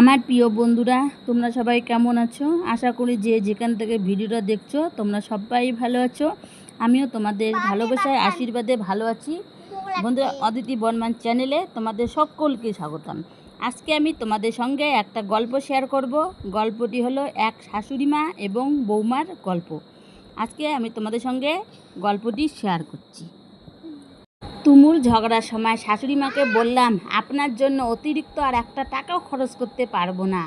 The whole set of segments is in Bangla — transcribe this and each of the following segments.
আমার প্রিয় বন্ধুরা তোমরা সবাই কেমন আছো? আশা করি যে যেখান থেকে ভিডিওটা দেখছ তোমরা সবাই ভালো আছো। আমিও তোমাদের ভালোবাসায় আশীর্বাদে ভালো আছি। বন্ধুরা অদিতি বর্মান চ্যানেলে তোমাদের সকলকে স্বাগতম। আজকে আমি তোমাদের সঙ্গে একটা গল্প শেয়ার করব। গল্পটি হলো এক শাশুড়ি মা এবং বৌমার গল্প। আজকে আমি তোমাদের সঙ্গে গল্পটি শেয়ার করছি। তুমুল ঝগড়ার সময় শাশুড়ি মাকে বললাম, আপনার জন্য অতিরিক্ত আর একটা টাকাও খরচ করতে পারব না।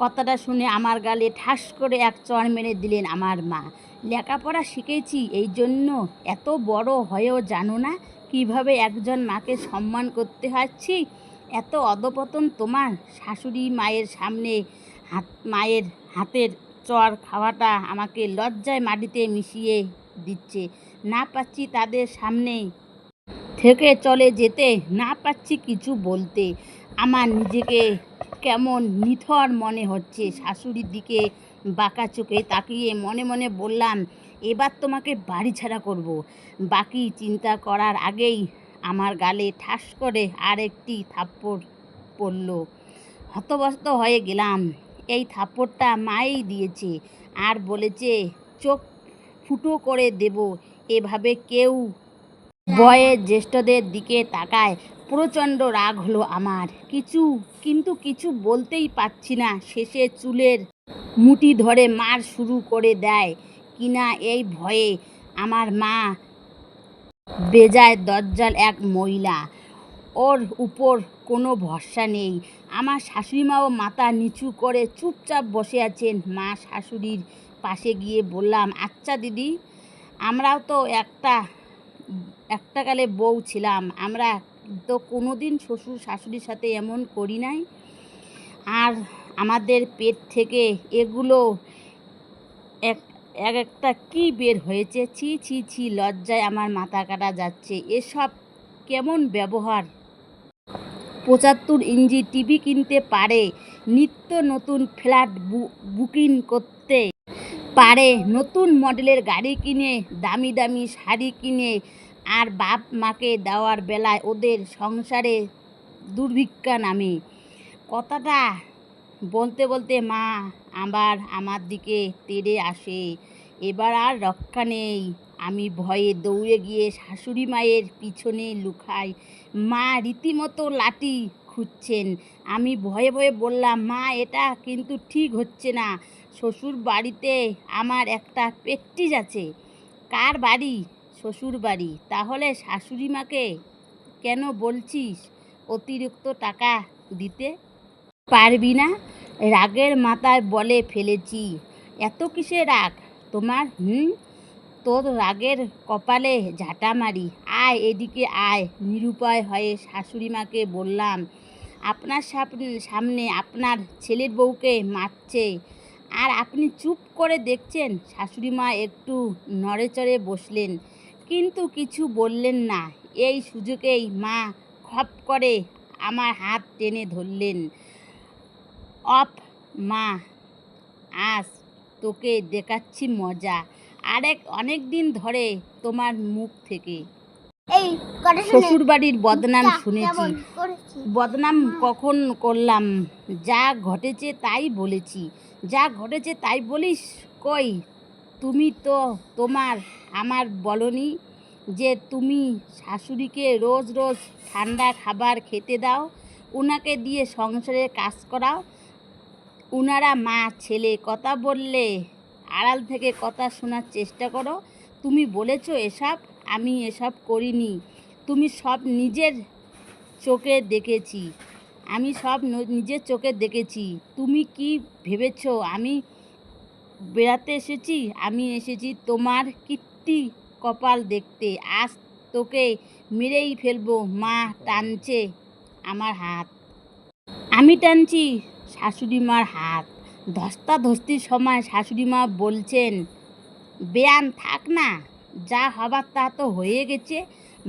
কথাটা শুনে আমার গালে ঠাস করে এক চড় মেরে দিলেন আমার মা। লেখাপড়া শিখেছি, এই জন্য এত বড় হয়েও জানো না কীভাবে একজন মাকে সম্মান করতে হচ্ছি? এত অধপতন তোমার শাশুড়ি মায়ের সামনে হাত, মায়ের হাতের চর খাওয়াটা আমাকে লজ্জায় মাটিতে মিশিয়ে দিচ্ছে। না পাচ্ছি তাদের সামনে থেকে চলে যেতে না পাচ্ছি কিছু বলতে। আমার নিজেকে কেমন নিথর মনে হচ্ছে। শাশুড়ির দিকে বাঁকা চোখে তাকিয়ে মনে মনে বললাম, এবার তোমাকে বাড়ি ছাড়া করব। বাকি চিন্তা করার আগেই আমার গালে ঠাস করে আরেকটি থাপ্পড় পড়ল। হতবস্ত হয়ে গেলাম। এই থাপ্পড়টা মাই দিয়েছে। আর বলেছে, চোখ ফুটো করে দেব। এভাবে কেউ বয়ের জ্যেষ্ঠদের দিকে তাকায়। প্রচণ্ড রাগ হলো আমার। কিছু, কিন্তু কিছু বলতেই পারছি না। শেষে চুলের মুঠি ধরে মার শুরু করে দেয়। কিনা এই ভয়ে আমার মা বেজায় দজ্জাল এক মহিলা। ওর উপর কোনো ভরসা নেই। আমার শাশুড়িমাও মাথা নিচু করে চুপচাপ বসে আছেন। মা শাশুড়ির পাশে গিয়ে বললাম আচ্ছা দিদি, আমরাও তো একটা একটা কালে বউ ছিলাম। আমরা তো কোনো দিন শ্বশুর শাশুড়ির সাথে এমন করি নাই। আর আমাদের পেট থেকে এগুলো এক এক একটা কী বের হয়েছে? ছি ছি ছি, লজ্জায় আমার মাথা কাটা যাচ্ছে। এসব কেমন ব্যবহার? পঁচাত্তর ইঞ্চি টিভি কিনতে পারে। নিত্য নতুন ফ্ল্যাট বুকিং করতে পারে। নতুন মডেলের গাড়ি কিনে, দামি দামি শাড়ি কিনে আর বাপ মাকে দেওয়ার বেলায় ওদের সংসারে দুর্ভিক্ষা নামে। কথাটা বলতে বলতে মা আবার আমার দিকে তেড়ে আসে। এবার আর রক্ষা নেই। আমি ভয়ে দৌড়ে গিয়ে শাশুড়ি মায়ের পিছনে লুকাই। মা রীতিমতো লাঠি খুঁজছেন। আমি ভয়ে ভয়ে বললাম, মা, এটা কিন্তু ঠিক হচ্ছে না। শ্বশুর বাড়িতে আমার একটা প্র্যাকটিস আছে কার বাড়ি? শ্বশুর বাড়ি তাহলে শাশুড়ি মাকে কেন বলছিস অতিরিক্ত টাকা দিতে? পারবি না? রাগের মাথায় বলে ফেলেছি। এত কিসে রাগ? তোমার, হুম? তোর রাগের কপালে ঝাঁটা মারি। আয় এদিকে আয়। নিরুপায় হয়ে শাশুড়ি মাকে বললাম, আপনার সামনে আপনার ছেলের বউকে মারছে। আর আপনি চুপ করে দেখছেন শাশুড়ি মা একটু নড়েচড়ে বসলেন। কিন্তু কিছু বললেন না। এই সুযোগেই মা খপ করে আমার হাত টেনে ধরলেন। অফ মা আজ তোকে দেখাচ্ছি মজা। আরেক অনেক দিন ধরে তোমার মুখ থেকে। শ্বশুর বাড়ির বদনাম শুনেছি। বদনাম কখন করলাম যা ঘটেছে তাই বলেছি। যা ঘটেছে তাই বলিস? কই? তুমি তো তোমার, আমার বলনি যে তুমি শাশুড়িকে রোজ রোজ ঠান্ডা খাবার খেতে দাও, উনাকে দিয়ে সংসারের কাজ করাও। উনারা মা, ছেলে, কথা বললে আড়াল থেকে কথা শোনার চেষ্টা করো। তুমি বলেছ এসব, আমি এসব করিনি। তুমি সব নিজের চোখে দেখেছি। আমি সব নিজের চোখে দেখেছি। তুমি কি ভেবেছ? আমি বেড়াতে এসেছি, আমি এসেছি তোমার কীর্তি কপাল দেখতে। আজ তোকে মেরেই ফেলব, মা টানছে আমার হাত। আমি টানছি শাশুড়ি মার হাত ধস্তাধস্তির সময় শাশুড়ি মা বলছেন, বেয়ান থাক না, যা হবার তা তো হয়ে গেছে।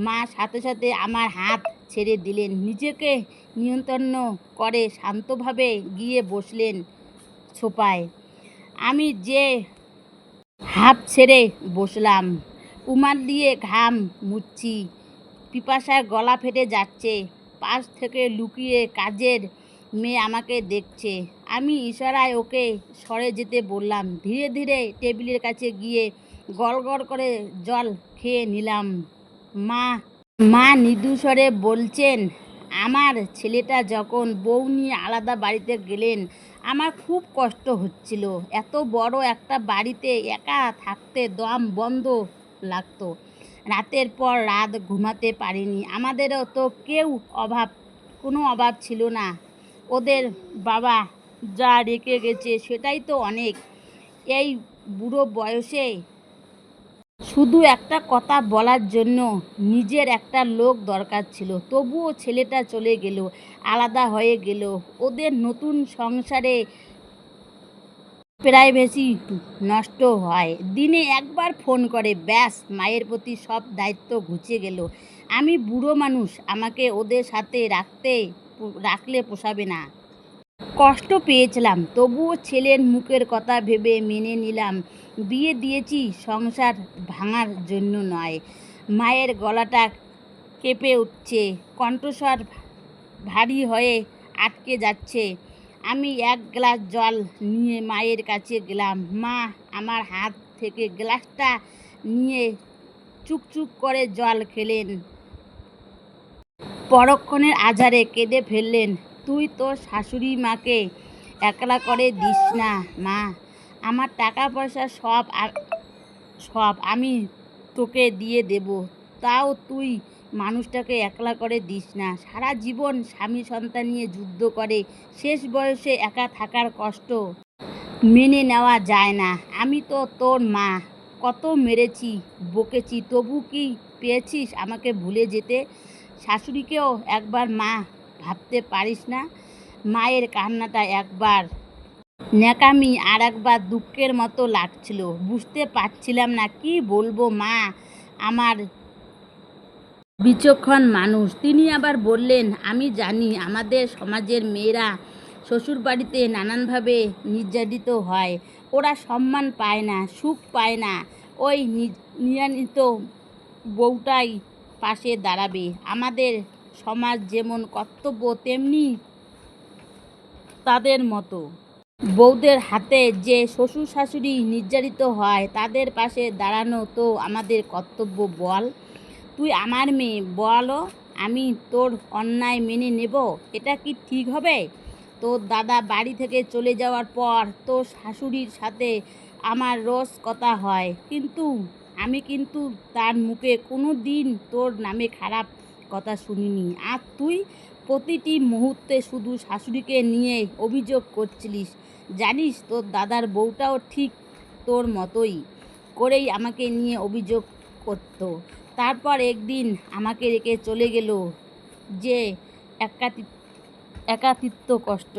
মা সাথে সাথে আমার হাত ছেড়ে দিলেন। নিজেকে নিয়ন্ত্রণ করে শান্তভাবে গিয়ে বসলেন ছোপায়। আমি যে হাফ ছেড়ে বসলাম উমার দিয়ে ঘাম মুচ্ছি পিপাসায় গলা ফেটে যাচ্ছে, পাশ থেকে লুকিয়ে কাজের মেয়ে আমাকে দেখছে। আমি ইশারায় ওকে সরে যেতে বললাম। ধীরে ধীরে টেবিলের কাছে গিয়ে গড় করে জল খেয়ে নিলাম। মা মা নিদুসরে বলছেন, আমার ছেলেটা যখন বউ নিয়ে আলাদা বাড়িতে গেলেন, আমার খুব কষ্ট হচ্ছিল। এত বড় একটা বাড়িতে একা থাকতে দম বন্ধ লাগতো। রাতের পর রাত ঘুমাতে পারিনি। আমাদেরও তো কেউ অভাব, কোনো অভাব ছিল না। ওদের বাবা যা রেখে গেছে, সেটাই তো অনেক। এই বুড়ো বয়সে শুধু একটা কথা বলার জন্য নিজের একটা লোক দরকার ছিল। তবুও ছেলেটা চলে গেল, আলাদা হয়ে গেল। ওদের নতুন সংসারে প্রাইভেসি নষ্ট হয়। দিনে একবার ফোন করে, ব্যাস, মায়ের প্রতি সব দায়িত্ব ঘুচে গেল। আমি বুড়ো মানুষ, আমাকে ওদের সাথে রাখতে রাখলে পোষাবে না। কষ্ট পেয়েছিলাম, তবুও ছেলের মুখের কথা ভেবে মেনে নিলাম। বিয়ে দিয়েছি সংসার ভাঙার জন্য নয়। মায়ের গলাটা কেঁপে উঠছে, কণ্ঠস্বর ভারী হয়ে আটকে যাচ্ছে। আমি এক গ্লাস জল নিয়ে মায়ের কাছে গেলাম। মা আমার হাত থেকে গ্লাসটা নিয়ে চুকচুক করে জল খেলেন। পরক্ষণের আঝারে কেঁদে ফেললেন, তুই তোর শাশুড়ি মাকে একলা করে দিস না, মা। আমার টাকা পয়সা সব সব আমি তোকে দিয়ে দেব। তাও তুই মানুষটাকে একলা করে দিস না। সারা জীবন স্বামী সন্তান নিয়ে যুদ্ধ করে, শেষ বয়সে একা থাকার কষ্ট মেনে নেওয়া যায় না। আমি তো তোর মা। কত মেরেছি, বকেছি। তবু কি পেয়েছিস আমাকে ভুলে যেতে? শাশুড়িকেও একবার মা ভাবতে পারিস না? মায়ের কান্নাটা একবার ন্যাকামি আর একবার দুঃখের মতো লাগছিল। বুঝতে পারছিলাম না কি বলব মা, আমার বিচক্ষণ মানুষ। তিনি আবার বললেন, আমি জানি আমাদের সমাজের মেয়েরা শ্বশুরবাড়িতে নানানভাবে নির্যাতিত হয়। ওরা সম্মান পায় না, সুখ পায় না। ওই নি- নির্যাতিত বউটাই পাশে দাঁড়াবে। আমাদের সমাজ যেমন কর্তব্য, তেমনি তাদের মতো। বউদের হাতে যে শ্বশুর শাশুড়ি নির্যাতিত হয়, তাদের পাশে দাঁড়ানো তো আমাদের কর্তব্য, বল। তুই আমার মেয়ে বলো আমি তোর অন্যায় মেনে নেব, এটা কি ঠিক হবে? তোর দাদা বাড়ি থেকে চলে যাওয়ার পর তোর শাশুড়ির সাথে আমার রোজ কথা হয়, কিন্তু আমি কিন্তু তার মুখে কোনো দিন তোর নামে খারাপ কথা শুনিনি। আর তুই প্রতিটি মুহূর্তে শুধু শাশুড়িকে নিয়ে অভিযোগ করছিলিস। জানিস তোর দাদার বউটাও ঠিক তোর মতোই করেই আমাকে নিয়ে অভিযোগ করতো। তারপর একদিন আমাকে রেখে চলে গেল যে একাতি একাতিত্ব কষ্ট।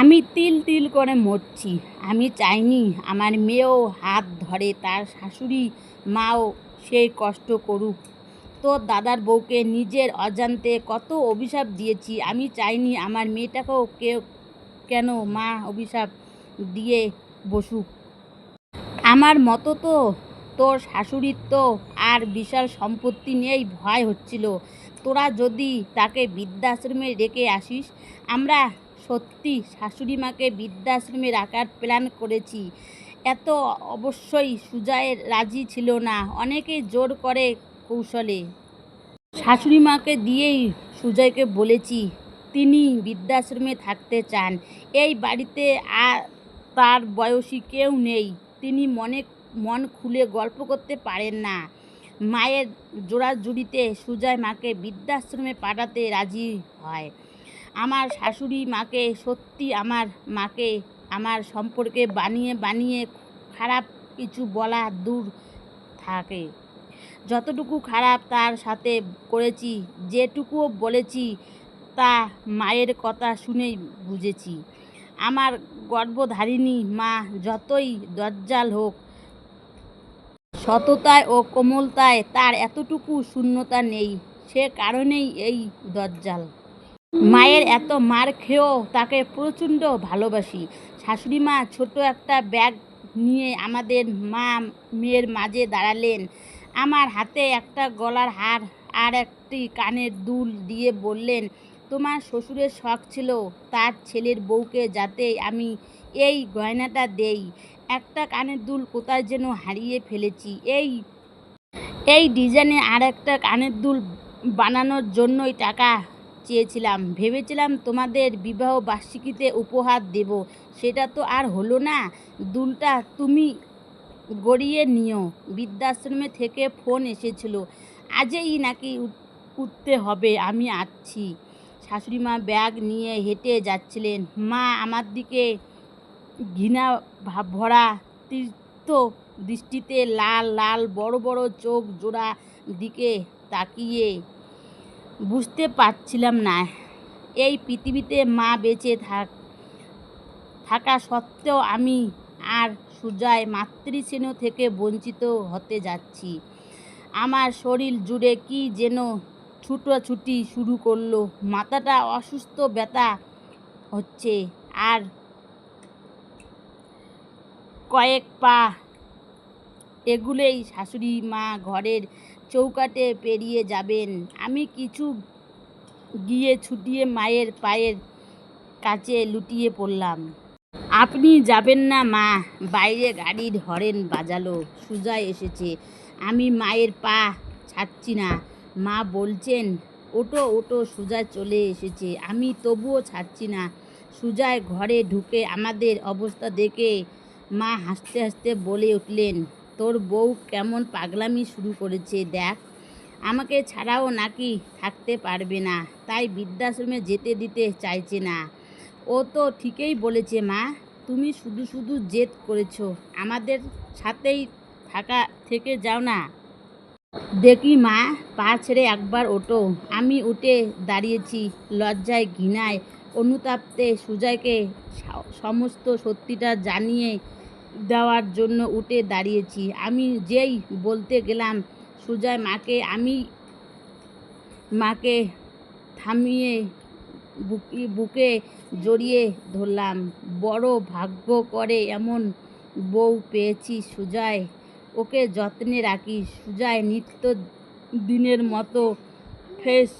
আমি তিল তিল করে মরছি। আমি চাইনি আমার মেয়েও হাত ধরে তার শাশুড়ি মাও সেই কষ্ট করুক। তোর দাদার বউকে নিজের অজান্তে কত অভিশাপ দিয়েছি, আমি চাইনি আমার মেয়েটাকেও কেউ কেন মা অভিশাপ দিয়ে বসুক। আমার মতো তো তোর শাশুড়ির তো আর বিশাল সম্পত্তি নিয়েই ভয় হচ্ছিল। তোরা যদি তাকে বৃদ্ধাশ্রমে রেখে আসিস, আমরা সত্যি শাশুড়ি মাকে বৃদ্ধাশ্রমে রাখার প্ল্যান করেছি। এত অবশ্যই সুজয়ের রাজি ছিল না। অনেকে জোর করে কৌশলে। শাশুড়ি মাকে দিয়েই সুজয়কে বলেছি, তিনি বৃদ্ধাশ্রমে থাকতে চান। এই বাড়িতে আর তার বয়সী কেউ নেই। তিনি মনে, মন খুলে গল্প করতে পারেন না। মায়ের জোড়াজুড়িতে সুজয় মাকে বৃদ্ধাশ্রমে পাঠাতে রাজি হয়। আমার শাশুড়ি মাকে সত্যি আমার মাকে, আমার সম্পর্কে বানিয়ে বানিয়ে খারাপ কিছু বলা দূর থাকে। যতটুকু খারাপ তার সাথে করেছি, যেটুকুও বলেছি, তা মায়ের কথা শুনেই বুঝেছি। আমার গর্ভধারিণী মা যতই দজ্জাল হোক, সততায় ও কোমলতায় তার এতটুকু শূন্যতা নেই, সে কারণেই এই দজ্জাল। মায়ের এত মার খেয়েও তাকে প্রচণ্ড ভালোবাসি। শাশুড়ি মা ছোট একটা ব্যাগ নিয়ে আমাদের মা মেয়ের মাঝে দাঁড়ালেন। আমার হাতে একটা গলার হার আর একটি কানের দুল দিয়ে বললেন, তোমার শ্বশুরের শখ ছিল তার ছেলের বউকে যাতে আমি এই গয়নাটা দেই। একটা কানের দুল কোথায় যেন হারিয়ে ফেলেছি। এই এই ডিজাইনে আর একটা কানের দুল বানানোর জন্যই টাকা চেয়েছিলাম। ভেবেছিলাম তোমাদের বিবাহ বার্ষিকীতে উপহার দেব। সেটা তো আর হলো না। দুলটা তুমি গড়িয়ে নিও। বৃদ্ধাশ্রমে থেকে ফোন এসেছিল, আজই নাকি উঠ- উঠতে হবে, আমি আসছি। শাশুড়ি মা ব্যাগ নিয়ে হেঁটে যাচ্ছিলেন। মা, আমার দিকে ঘৃণা ভরা তীর্থ দৃষ্টিতে লাল লাল, বড় বড় চোখ জোড়া দিকে তাকিয়ে বুঝতে পারছিলাম না। এই পৃথিবীতে মা বেঁচে থাক, থাকা সত্ত্বেও আমি আর সুজায় মাতৃস্নেহ থেকে বঞ্চিত হতে যাচ্ছি। আমার শরীর জুড়ে কি যেন ছুটোছুটি শুরু করল। মাথাটা অসুস্থ ব্যথা হচ্ছে আর কয়েক পা এগুলেই শাশুড়ি মা ঘরের চৌকাটে পেরিয়ে যাবেন। আমি কিছু গিয়ে ছুটিয়ে মায়ের পায়ের কাছে লুটিয়ে পড়লাম। আপনি যাবেন না, মা। বাইরে গাড়ির হরেন বাজালো। সুজা এসেছে। আমি মায়ের পা ছাড়ছি না। মা বলছেন, ওটো ওটো, সুজা চলে এসেছে। আমি তবুও ছাড়ছি না। সুজায় ঘরে ঢুকে আমাদের অবস্থা দেখে মা হাসতে হাসতে বলে উঠলেন, তোর বউ কেমন পাগলামি শুরু করেছে, দেখ। আমাকে ছাড়াও নাকি থাকতে পারবে না। তাই বৃদ্ধাশ্রমে যেতে দিতে চাইছে না। ও তো ঠিকই বলেছে, মা। তুমি শুধু শুধু জেদ করেছ। আমাদের সাথেই থাকা, থেকে যাও না। দেখি, মা, পা ছেড়ে একবার ওঠো। আমি উঠে দাঁড়িয়েছি লজ্জায়, ঘৃণায়। অনুতাপতে সুজয়কে সমস্ত সত্যিটা জানিয়ে দেওয়ার জন্য উঠে দাঁড়িয়েছি। আমি যেই বলতে গেলাম সুজয় মাকে, আমি মাকে থামিয়ে বুকি, বুকে জড়িয়ে ধরলাম। বড় ভাগ্য করে এমন বউ পেয়েছি সুজয়। ওকে যত্নে রাখি। সুজয় নিত্য দিনের মতো ফ্রেশ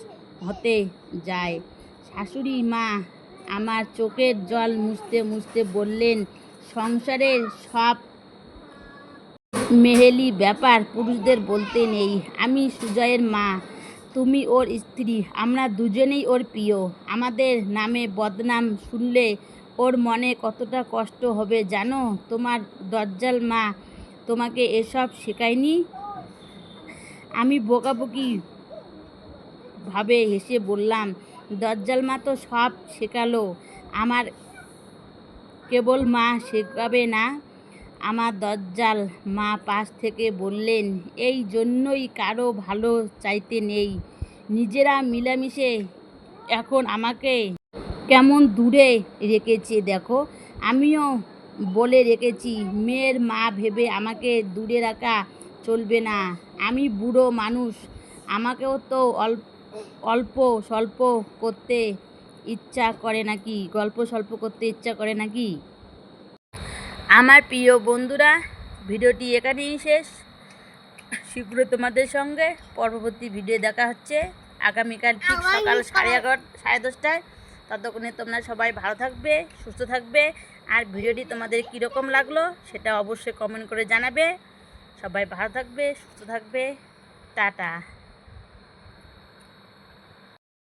হতে যায়। শাশুড়ি মা আমার চোখের জল মুছতে মুছতে বললেন, সংসারের সব মেহেলি ব্যাপার পুরুষদের বলতে নেই। আমি সুজয়ের মা। তুমি ওর স্ত্রী, আমরা দুজনেই ওর প্রিয়। আমাদের নামে বদনাম শুনলে ওর মনে কতটা কষ্ট হবে জানো? তোমার দজ্জাল মা তোমাকে এসব শেখায়নি? আমি বোকাবুকি ভাবে হেসে বললাম, দজ্জাল মা তো সব শেখালো, আমার কেবল মা শেখাবে না? আমার দজ্জাল মা পাশ থেকে বললেন, এই জন্যই কারও ভালো চাইতে নেই। নিজেরা মিলামিশে এখন আমাকে কেমন দূরে রেখেছে দেখো। আমিও বলে রেখেছি, মেয়ের মা ভেবে আমাকে দূরে রাখা চলবে না। আমি বুড়ো মানুষ, আমাকেও তো অল্প অল্প স্বল্প করতে ইচ্ছা করে নাকি? গল্প স্বল্প করতে ইচ্ছা করে নাকি? আমার প্রিয় বন্ধুরা, ভিডিওটি এখানেই শেষ। শীঘ্র তোমাদের সঙ্গে পরবর্তী ভিডিও দেখা হচ্ছে। আগামীকাল ঠিক সকাল সাড়ে এগারো সাড়ে দশটায়। ততক্ষণে তোমরা সবাই ভালো থাকবে, সুস্থ থাকবে। আর ভিডিওটি তোমাদের কীরকম লাগল সেটা অবশ্যই কমেন্ট করে জানাবে। সবাই ভালো থাকবে, সুস্থ থাকবে। টাটা।